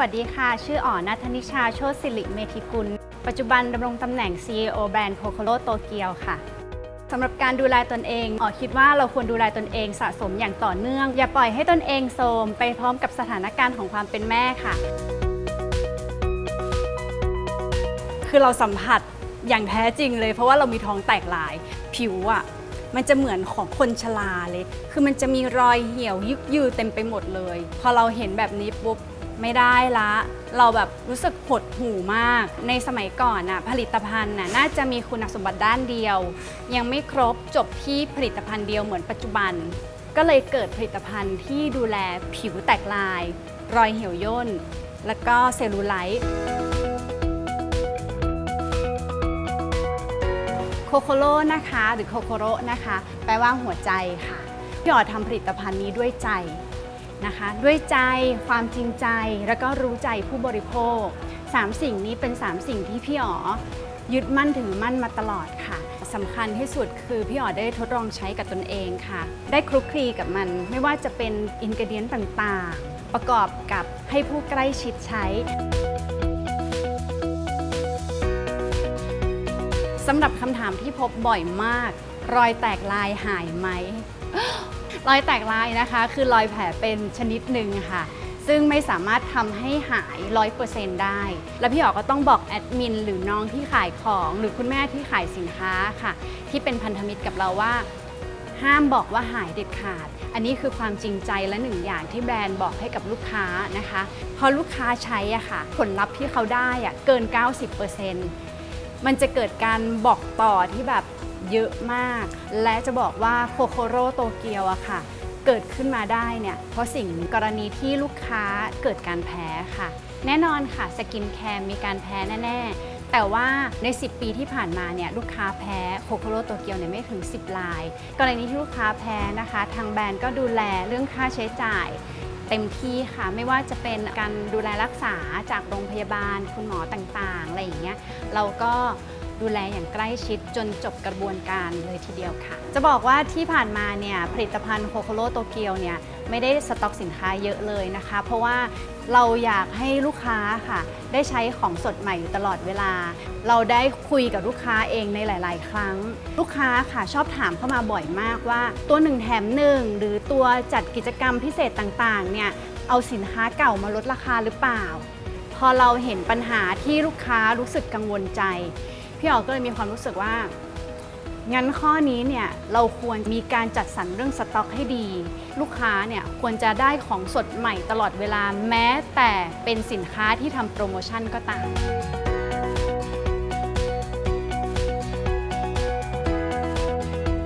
วัสดีค่ะ ชื่ออ๋อนัทนิชา โชติสิริเมธิกุล ปัจจุบันดำรงตำแหน่ง CEO แบรนด์โคโคโ o โตเกียวค่ะสำหรับการดูแลตนเองอ๋อคิดว่าเราควรดูแลตนเองสะสมอย่างต่อเนื่อง อย่าปล่อยให้ตนเองโทรมไปพร้อมกับสถานการณ์ของความเป็นแม่ค่ะ คือเราสัมผัสอย่างแท้จริงเลย เพราะว่าเรามีท้องแตกหลาย ผิวอะ่ะมันจะเหมือนของคนชราเลย คือมันจะมีรอยเหี่ยวยึกยือเต็มไปหมดเลย พอเราเห็นแบบนี้ปุ๊บ ไม่ได้ละ เราแบบรู้สึกหดหู่มาก ในสมัยก่อนน่ะผลิตภัณฑ์น่ะน่าจะมีคุณสมบัติด้านเดียว ยังไม่ครบจบที่ผลิตภัณฑ์เดียวเหมือนปัจจุบัน ก็เลยเกิดผลิตภัณฑ์ที่ดูแลผิวแตกลาย รอยเหี่ยวย่น แล้วก็เซลลูไลท์โคโคโ o นะคะหรือโคโคโรนะคะ แปลว่าหัวใจค่ะพี่อ๋อทำผลิตภัณฑ์นี้ด้วยใจ นะคะ ด้วยใจความจริงใจแล้วก็รู้ใจผู้บริโภค 3 สิ่งนี้เป็น 3 สิ่งที่พี่อ๋อยึดมั่นถือมั่นมาตลอดค่ะสำคัญที่สุดคือพี่อ๋อได้ทดลองใช้กับตนเองค่ะ ได้คลุกคลีกับมันไม่ว่าจะเป็นอินก e เดียนต่างๆ ประกอบกับให้ผู้ใกล้ชิดใช้ สำหรับคำถามที่พบบ่อยมาก รอยแตกลายหายไหม รอยแตกลายนะคะ คือรอยแผลเป็นชนิดหนึ่งค่ะ ซึ่งไม่สามารถทำให้หาย100%ได้ แล้วพี่อ๋อก็ต้องบอกแอดมินหรือน้องที่ขายของ หรือคุณแม่ที่ขายสินค้าค่ะ ที่เป็นพันธมิตรกับเราว่า ห้ามบอกว่าหายเด็ดขาด อันนี้คือความจริงใจและหนึ่งอย่างที่แบรนด์บอกให้กับลูกค้านะคะ พอลูกค้าใช้อะค่ะ ผลลัพธ์ที่เขาได้อะเกิน 90% มันจะเกิดการบอกต่อที่แบบเยอะมาก และจะบอกว่าโคโคโรโตเกียวอะค่ะ เกิดขึ้นมาได้เนี่ย เพราะสิ่งกรณีที่ลูกค้าเกิดการแพ้ค่ะ แน่นอนค่ะสกินแคร์มีการแพ้แน่ๆ แต่ว่าใน 10 ปีที่ผ่านมาเนี่ยลูกค้าแพ้โคโคโรโตเกียวเนี่ยไม่ถึง 10 ลาย กรณีที่ลูกค้าแพ้นะคะ ทางแบรนด์ก็ดูแลเรื่องค่าใช้จ่าย เต็มที่ค่ะ ไม่ว่าจะเป็นการดูแลรักษาจากโรงพยาบาลคุณหมอต่างๆ อะไรอย่างเงี้ยเราก็ ดูแลอย่างใกล้ชิดจนจบกระบวนการเลยทีเดียวค่ะ จะบอกว่าที่ผ่านมาเนี่ยผลิตภัณฑ์โคโคโ o โตเกียวเนี่ยไม่ได้สต็อกสินค้าเยอะเลยนะคะ เพราะว่าเราอยากให้ลูกค้าค่ะ ได้ใช้ของสดใหม่อยู่ตลอดเวลา เราได้คุยกับลูกค้าเองในหลาย ๆ ครั้ง ลูกค้าค่ะชอบถามเข้ามาบ่อยมากว่า ตัวหนึ่งแถมหนึ่งหรือตัวจัดกิจกรรมพิเศษต่าง ๆ เนี่ยเอาสินค้าเก่ามาลดราคาหรือเปล่า พอเราเห็นปัญหาที่ลูกค้ารู้สึกกังวลใจ พี่ออก็เลยมีความรู้สึกว่า งั้นข้อนี้เนี่ยเราควรมีการจัดสรรเรื่องสต็อกให้ดี ลูกค้าเนี่ยควรจะได้ของสดใหม่ตลอดเวลาแม้แต่เป็นสินค้าที่ทำโปรโมชั่นก็ตาม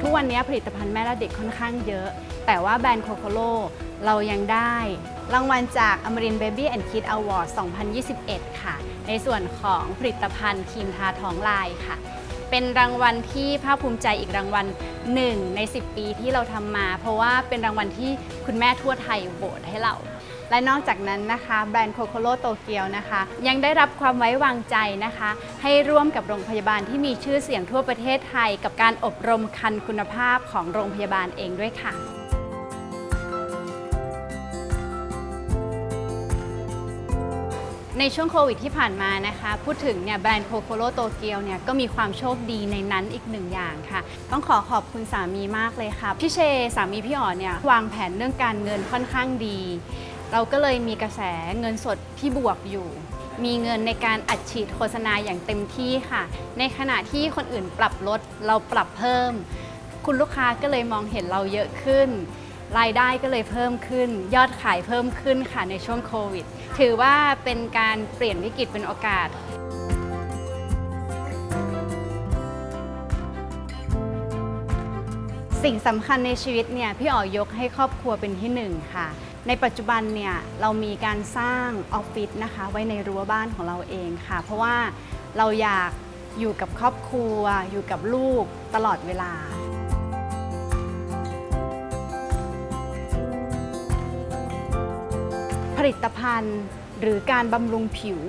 ทุกวันนี้ผลิตภัณฑ์แม่และเด็กค่อนข้างเยอะ แต่ว่าแบรนด์โคโคโ o เรายังได้ รางวัลจาก Amarin Baby and Kid Award 2021 ค่ะ ในส่วนของผลิตภัณฑ์ครีมทาท้องลายค่ะ เป็นรางวัลที่ภาคภูมิใจอีกรางวัลหนึ่งใน 10 ปีที่เราทำมา เพราะว่าเป็นรางวัลที่คุณแม่ทั่วไทยโหวตให้เราและนอกจากนั้นนะคะแบรนด์โคโคโ o โตเกียวนะคะ ยังได้รับความไว้วางใจนะคะ ให้ร่วมกับโรงพยาบาลที่มีชื่อเสียงทั่วประเทศไทย กับการอบรมคันคุณภาพของโรงพยาบาลเองด้วยค่ะ ในช่วงโควิดที่ผ่านมานะคะ พูดถึงเนี่ยแบรนด์โคโคโ o โตเกียวเนี่ยก็มีความโชคดีในนั้นอีกหนึ่งอย่างค่ะ ต้องขอขอบคุณสามีมากเลยค่ะ พี่เช สามีพี่อ๋อเนี่ยวางแผนเรื่องการเงินค่อนข้างดี เราก็เลยมีกระแสเงินสดที่บวกอยู่ มีเงินในการอัดฉีดโฆษณาอย่างเต็มที่ค่ะ ในขณะที่คนอื่นปรับลดเราปรับเพิ่ม คุณลูกค้าก็เลยมองเห็นเราเยอะขึ้น รายได้ก็เลยเพิ่มขึ้น ยอดขายเพิ่มขึ้นค่ะในช่วงโควิด ถือว่าเป็นการเปลี่ยนวิกฤตเป็นโอกาส สิ่งสำคัญในชีวิตเนี่ยพี่อ๋อยกให้ครอบครัวเป็นที่หนึ่งค่ะ ในปัจจุบันเนี่ยเรามีการสร้างออฟฟิศนะคะไว้ในรั้วบ้านของเราเองค่ะ เพราะว่าเราอยากอยู่กับครอบครัว อยู่กับลูกตลอดเวลา ผลิตภัณฑ์ หรือการบำรุงผิว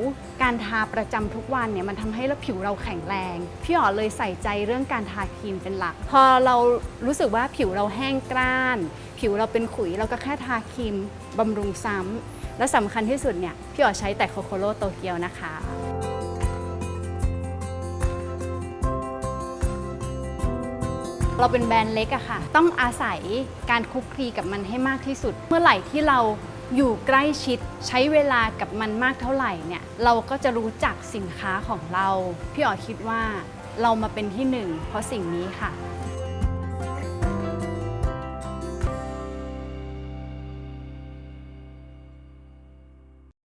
การทาประจำทุกวันเนี่ยมันทำให้เราผิวเราแข็งแรง พี่อ๋อเลยใส่ใจเรื่องการทาครีมเป็นหลัก พอเรารู้สึกว่าผิวเราแห้งกร้าน ผิวเราเป็นขุยเราก็แค่ทาครีมบำรุงซ้ำและสำคัญที่สุดเนี่ยพี่อ๋อใช้แต่โคโคโรโตเกียวนะคะเราเป็นแบรนด์เล็กอะค่ะ ต้องอาศัยการคุกคลีกับมันให้มากที่สุด เมื่อไหร่ที่เรา อยู่ใกล้ชิดใช้เวลากับมันมากเท่าไหร่เนี่ยเราก็จะรู้จักสินค้าของเรา พี่อ๋อคิดว่าเรามาเป็นที่หนึ่งเพราะสิ่งนี้ค่ะ